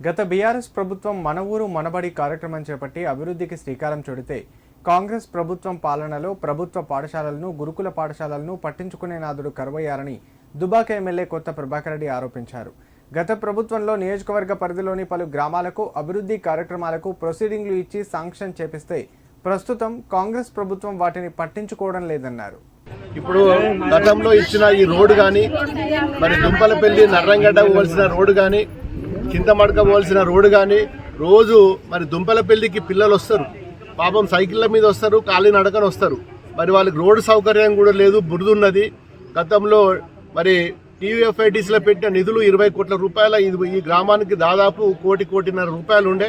గత బీఆర్ఎస్ ప్రభుత్వం మన ఊరు మనబడి కార్యక్రమం చేపట్టి అభివృద్ధికి శ్రీకారం చుడితే కాంగ్రెస్ ప్రభుత్వం పాలనలో ప్రభుత్వ పాఠశాలలను గురుకుల పాఠశాలలను పట్టించుకునే నాదుడు కరువయ్యారని దుబాక ఎమ్మెల్యే కొత్త ప్రభాకర్ రెడ్డి ఆరోపించారు. గత ప్రభుత్వంలో నియోజకవర్గ పరిధిలోని పలు గ్రామాలకు అభివృద్ధి కార్యక్రమాలకు ప్రొసీడింగ్లు ఇచ్చి శాంక్షన్ చేపిస్తే ప్రస్తుతం కాంగ్రెస్ ప్రభుత్వం వాటిని పట్టించుకోవడం లేదన్నారు. ఇప్పుడు గతంలో ఇచ్చిన ఈ రోడ్డు కానీ మరి దుంపలపల్లి నర్రంగడ్డ పోవలసిన రోడ్డు కానీ చింతమడక పోవాల్సిన రోడ్డు కానీ రోజు మరి దుంపల పెళ్ళికి పిల్లలు వస్తారు. పాపం సైకిళ్ళ మీద వస్తారు కాలి నడకన వస్తారు. మరి వాళ్ళకి రోడ్డు సౌకర్యం కూడా లేదు బురదున్నది. గతంలో మరి టీవీఎఫ్ఐటీసీలో పెట్టిన నిధులు ఇరవై కోట్ల రూపాయల ఇది ఈ గ్రామానికి దాదాపు కోటి కోటిన్నర రూపాయలు ఉండే.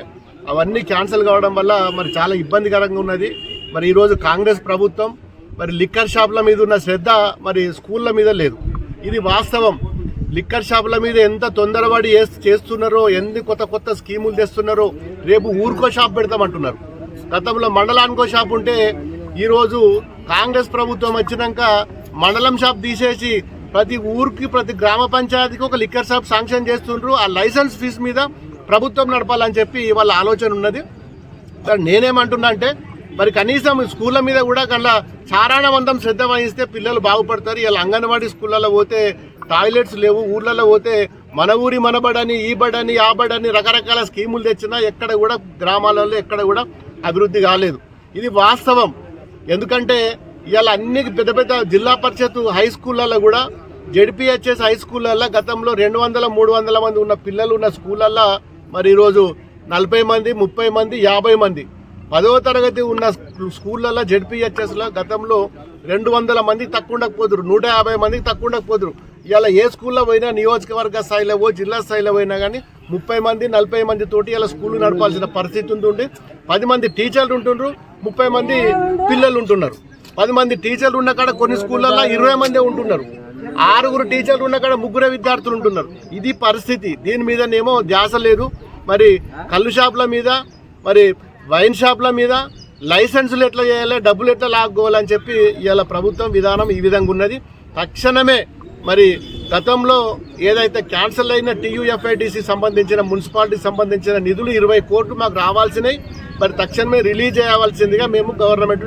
అవన్నీ క్యాన్సిల్ కావడం వల్ల మరి చాలా ఇబ్బందికరంగా ఉన్నది. మరి ఈరోజు కాంగ్రెస్ ప్రభుత్వం మరి లిక్కర్ షాప్ల మీద ఉన్న శ్రద్ధ మరి స్కూళ్ళ మీద లేదు. ఇది వాస్తవం. లిక్కర్ షాపుల మీద ఎంత తొందరపడి చేస్తున్నారో ఎన్ని కొత్త కొత్త స్కీములు తెస్తున్నారో రేపు ఊరికో షాప్ పెడతామంటున్నారు. గతంలో మండలానికో షాప్ ఉంటే ఈరోజు కాంగ్రెస్ ప్రభుత్వం వచ్చినాక మండలం షాప్ తీసేసి ప్రతి ఊరికి ప్రతి గ్రామ పంచాయతీకి ఒక లిక్కర్ షాప్ శాంక్షన్ చేస్తుండ్రు. ఆ లైసెన్స్ ఫీజు మీద ప్రభుత్వం నడపాలని చెప్పి వాళ్ళ ఆలోచన ఉన్నది. నేనేమంటున్నా అంటే మరి కనీసం స్కూళ్ళ మీద కూడా కల్లా చారాణవంతం శ్రద్ధ వహిస్తే పిల్లలు బాగుపడతారు. ఇలా అంగన్వాడీ స్కూళ్ళలో పోతే టాయిలెట్స్ లేవు ఊర్లలో పోతే మన ఊరి మనబడని ఈ బడని ఆ బడని రకరకాల స్కీములు తెచ్చినా ఎక్కడ కూడా గ్రామాలలో ఎక్కడ కూడా అభివృద్ధి కాలేదు. ఇది వాస్తవం. ఎందుకంటే ఇవాళ అన్ని పెద్ద పెద్ద జిల్లా పరిషత్ హై స్కూళ్ళల్లో కూడా జెడ్పిహెచ్ఎస్ హై స్కూళ్ళల్లో గతంలో రెండు వందల మూడు వందల మంది ఉన్న పిల్లలు ఉన్న స్కూళ్ళల్లో మరి ఈరోజు నలభై మంది ముప్పై మంది యాభై మంది పదవ తరగతి ఉన్న స్కూళ్ళల్లో జెడ్పిహెచ్ఎస్లో గతంలో రెండు వందల మంది తక్కువ ఉండకపోదురు నూట యాభై మందికి తక్కువ ఉండకపోదురు. ఇలా ఏ స్కూల్లో పోయినా నియోజకవర్గ స్థాయిలో పో జిల్లా స్థాయిలో పోయినా కానీ ముప్పై మంది నలభై మంది తోటి ఇలా స్కూల్ నడపాల్సిన పరిస్థితి ఉంటుంది పది మంది టీచర్లు ఉంటుండ్రు ముప్పై మంది పిల్లలు ఉంటున్నారు. పది మంది టీచర్లు ఉన్న కాడ కొన్ని స్కూళ్ళల్లో ఇరవై మందే ఉంటున్నారు. ఆరుగురు టీచర్లు ఉన్న కాడ ముగ్గురే విద్యార్థులు ఉంటున్నారు. ఇది పరిస్థితి. దీని మీదనేమో ధ్యాస లేదు. మరి కళ్ళు షాపుల మీద మరి వైన్ షాప్ల మీద లైసెన్సులు ఎట్లా చేయాలి డబ్బులు ఎట్లా లాక్కోవాలని చెప్పి ఇవాళ ప్రభుత్వం విధానం ఈ విధంగా ఉన్నది. తక్షణమే మరి గతంలో ఏదైతే క్యాన్సిల్ అయిన టీయూఎఫ్ఐడిసి సంబంధించిన మున్సిపాలిటీకి సంబంధించిన నిధులు ఇరవై కోట్లు మాకు రావాల్సినవి మరి తక్షణమే రిలీజ్ చేయవలసిందిగా మేము గవర్నమెంట్